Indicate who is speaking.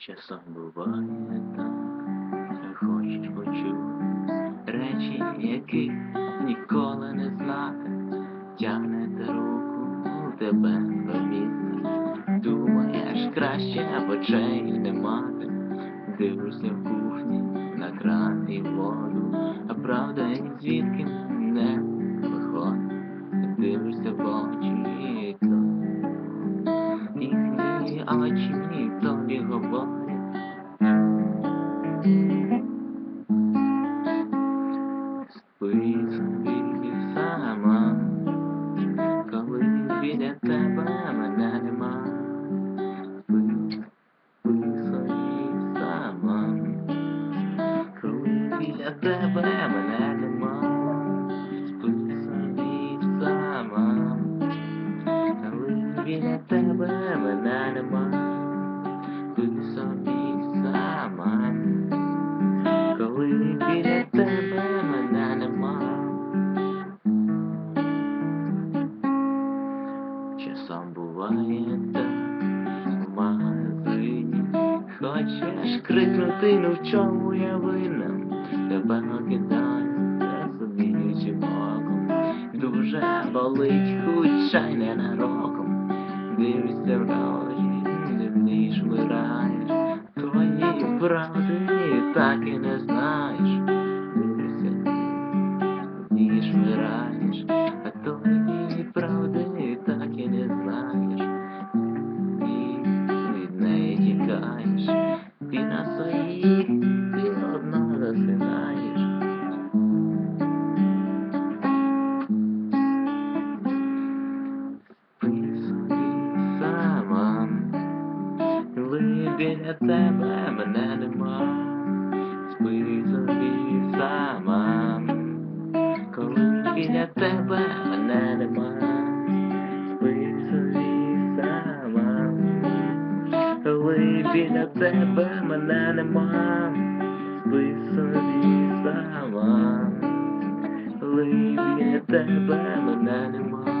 Speaker 1: Часом буває так, хочеш почути речі, яких ніколи не знати, тягнете руку, тебе помітить, думаєш краще або очей не мати, дивишся в кухні на кран і воду, а правда ні звідки не тебе мене нема. Спи собі сама, коли біля тебе мене нема. Спи собі сама. Коли біля тебе мене нема, часом буває так в хочеш крикнути, ну в чому я винна, тебе окидаються собі оком, дуже болить, хоча й ненароком, дивишся в рожі, дивніш вираєш, твої правди так і не знаєш, дивишся, ніж вмираєш, коли біля тебе мене нема, спи собі сама, коли біля тебе мене нема, спи собі сама, коли біля тебе мене нема, спи собі сама, коли біля тебе мене нема.